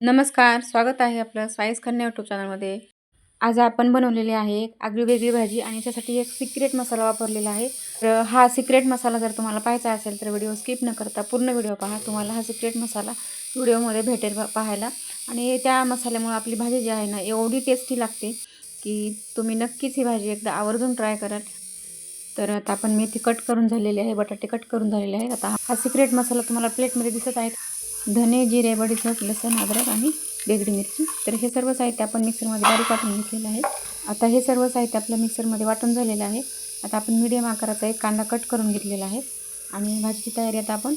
नमस्कार स्वागत आहे आपलं स्वाईस खन्ने यूट्यूब चॅनलमध्ये आज आपण बनवलेली आहे एक आगळी वेगळी भाजी आणि त्यासाठी एक सिक्रेट मसाला वापरलेला आहे. तर हा सिक्रेट मसाला जर तुम्हाला पाहायचा असेल तर व्हिडिओ स्किप न करता पूर्ण व्हिडिओ पहा. तुम्हाला हा सिक्रेट मसाला व्हिडिओमध्ये भेटेल पाहायला. आणि त्या मसाल्यामुळे आपली भाजी जी आहे ना एवढी टेस्टी लागते की तुम्ही नक्कीच ही भाजी एकदा आवर्जून ट्राय कराल. तर आता आपण मेथी कट करून झालेली आहे बटाटे कट करून झालेले आहेत. आता हा सिक्रेट मसाला तुम्हाला प्लेटमध्ये दिसत आहे धने जिरे बडीशेप लसण अद्रक आणि बेगडी मिरची. तर हे सर्व साहित्य आपण मिक्सरमध्ये बारीक वाटून घेतलेलं आहे. आता हे सर्व साहित्य आपलं मिक्सरमध्ये वाटून झालेलं आहे. आता आपण मीडियम आकाराचा एक कांदा कट करून घेतलेला आहे. आणि भाजीची तयारी आता आपण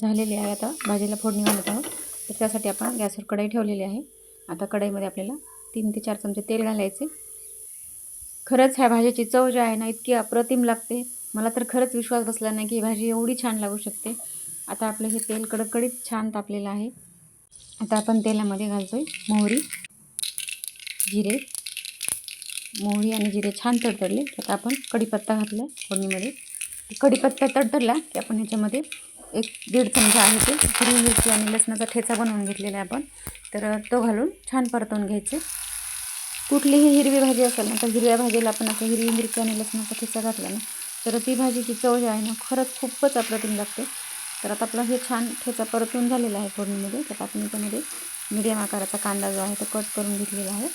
झालेली आहे. आता भाजीला फोडणी घालत आहोत. तर त्यासाठी आपण गॅसवर कढई ठेवलेली आहे. आता कढईमध्ये आपल्याला तीन ते चार चमचे तेल घालायचे. खरंच ह्या भाजीची चव जी आहे ना इतकी अप्रतिम लागते. मला तर खरंच विश्वास बसला नाही की ही भाजी एवढी छान लागू शकते. आता आपलं हे तेल कडकडीत छान तापलेलं आहे. आता आपण तेलामध्ये घालतोय मोहरी जिरे. मोहरी आणि जिरे छान तडतडले आता आपण कढीपत्ता घातला फोडणीमध्ये. कढीपत्ता तडतडला की आपण ह्याच्यामध्ये एक दीड चमचा आहे ते हिरवी मिरची आणि लसणाचा ठेचा बनवून घेतलेला आहे आपण. तर तो घालून छान परतवून घ्यायचे. कुठलीही हिरवी भाजी असेल ना तर हिरव्या भाजीला आपण असं हिरवी मिरची आणि लसणाचा ठेचा घातला ना तर ती भाजीची चव जी आहे ना खरंच खूपच अप्रतिम लागते. तर आता आपला हे छान ठेचा परतून झालेला आहे फोडणीमध्ये. तर आपण याच्यामध्ये मीडियम आकाराचा कांदा जो आहे तो कट करून घेतलेला आहे.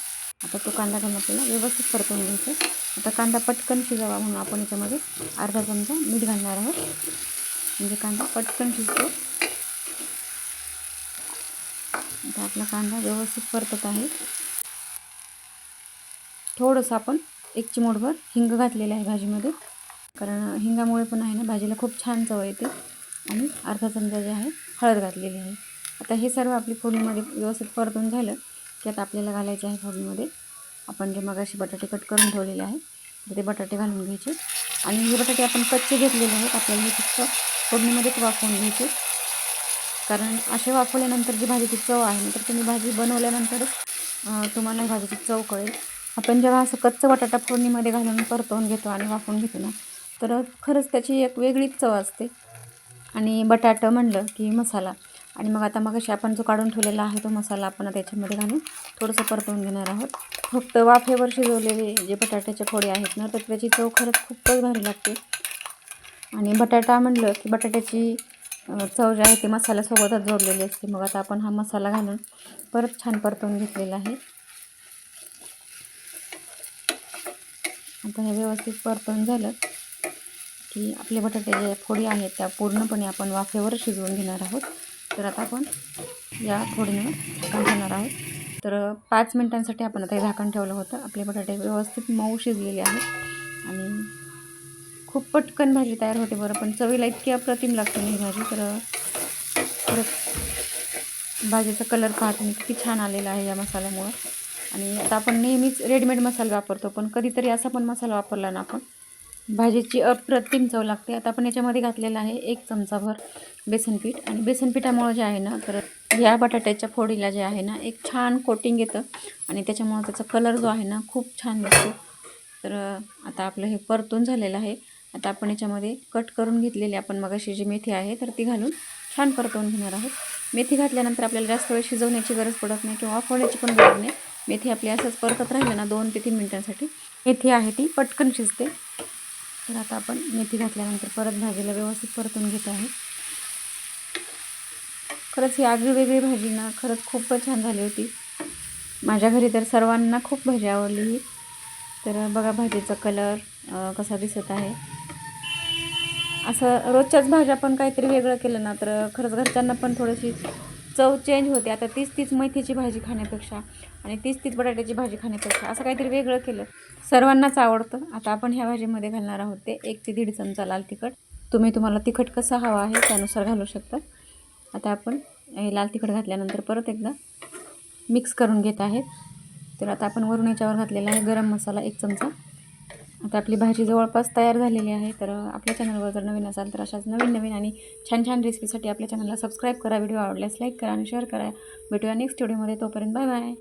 आता तो कांदा घालून आपल्याला व्यवस्थित परतून घ्यायचा आता कांदा पटकन शिजावा म्हणून आपण याच्यामध्ये अर्धा चमचा मीठ घालणार आहोत. म्हणजे कांदा पटकन शिजतो. आता आपला कांदा व्यवस्थित परतत आहे. थोडंसं आपण एक चिमोटभर हिंग घातलेलं आहे भाजीमध्ये. कारण हिंगामुळे पण आहे ना भाजीला खूप छान चव येते. आणि अर्धा चमचा जे आहे हळद घातलेली आहे. आता हे सर्व आपली फोडणीमध्ये व्यवस्थित परतून झालं की आता आपल्याला घालायचे आहे फोडणीमध्ये. आपण जे मगाशी बटाटे कट करून ठेवलेले आहे तर ते बटाटे घालून घ्यायचे. आणि हे बटाटे आपण कच्चे घेतलेले आहेत आपल्याला हे फक्त फोडणीमध्येच वाफवून घ्यायचे. कारण असे वाफवल्यानंतर जी भाजीची चव आहे नंतर तर तुम्ही भाजी बनवल्यानंतरच तुम्हाला भाजीची चव कळेल. आपण जेव्हा असं कच्चं बटाटा फोडणीमध्ये घालून परतवून घेतो आणि वाफवून घेतो ना तर खरंच त्याची एक वेगळीच चव असते. आणि बटाटं म्हणलं की मसाला. आणि मग आता मग आपण जो काढून ठेवलेला आहे तो मसाला आपण त्याच्यामध्ये घालून थोडंसं परतवून घेणार आहोत. फक्त वाफेवर शिजवलेले जे बटाट्याचे फोडे आहेत ना तर त्याची चव खरंच खूपच भारी लागते. आणि बटाटा म्हणलं की बटाट्याची चव जी आहे ती मसाल्यासोबतच जोडलेली असते. मग आता आपण हा मसाला घालून परत छान परतवून घेतलेला आहे. आता हे व्यवस्थित परतवून झालं. की आपले बटाटे जे फोडी आहेत त्या पूर्णपणे आपण वाफेवर शिजवून घेणार आहोत. तर आता आपण या फोडीनं झाकण ठेवणार आहोत. तर पाच मिनटांसाठी आपण आता हे झाकण ठेवलं होतं. आपले बटाटे व्यवस्थित मऊ शिजलेले आहेत. आणि खूप पटकन भाजी तयार होते बरं पण चवीला इतकी अप्रतिम लागते ही भाजी. तर परत भाजीचा कलर पाहतो मी किती छान आलेला आहे या मसाल्यामुळं. आणि आता आपण नेहमीच रेडीमेड मसाला वापरतो पण कधीतरी असा पण मसाला वापरला ना आपण भाजीची अप्रतिम चव लागते. आता आपण याच्यामध्ये घातलेला आहे एक चमचाभर बेसन पीठ. आणि बेसन पिठामुळं जे आहे ना तर या बटाट्याच्या फोडीला जे आहे ना एक छान कोटिंग येतं. आणि त्याच्यामुळं त्याचा कलर जो आहे ना खूप छान दिसतो. तर आता आपलं हे परतून झालेलं आहे. आता आपण याच्यामध्ये कट करून घेतलेली आपण मगाशी जी मेथी आहे तर ती घालून छान परतवून घेणार आहोत. मेथी घातल्यानंतर आपल्याला जास्त वेळ शिजवण्याची गरज पडत नाही किंवा वाफवण्याची पण गरज नाही. मेथी आपली असंच परतत राहिलं ना दोन ते तीन मिनटांसाठी. मेथी आहे ती पटकन शिजते. तर आता आपण मेथी घातल्यानंतर परत भाजीला व्यवस्थित परतून घेत आहे. खरंच ही आगळी वेगळी भाजी ना खरंच खूपच छान झाली होती. माझ्या घरी तर सर्वांना खूप भाजी आवडली ही. तर बघा भाजीचा कलर कसा दिसत आहे. असं रोजच्याच भाज्या पण काहीतरी वेगळं केलं ना तर खरंच घरच्यांना पण थोडीशी चव चेंज होते. आता तीच तीच मेथीची भाजी खाण्यापेक्षा आणि तीच तीच बटाट्याची भाजी खाण्यापेक्षा असं काहीतरी वेगळं केलं. सर्वांनाच आवडतं. आता आपण ह्या भाजीमध्ये घालणार आहोत ते एक ते दीड चमचा लाल तिखट. तुम्ही तुम्हाला तिखट कसा हवा आहे त्यानुसार घालू शकता. आता आपण हे लाल तिखट घातल्यानंतर परत एकदा मिक्स करून घेत आहेत. तर आता आपण वरून याच्यावर घातलेला आहे गरम मसाला एक चमचा. आता आपली भाजी जवळपास तयार झालेली आहे. तर आपल्या चॅनलवर जर नवीन असाल तर अशाच नवीन नवीन आणि छान छान रेसिपीसाठी आपल्या चॅनलला सबस्क्राईब करा. व्हिडिओ आवडल्यास लाईक करा आणि शेअर करा. भेटूया नेक्स्ट व्हिडिओमध्ये तोपर्यंत बाय बाय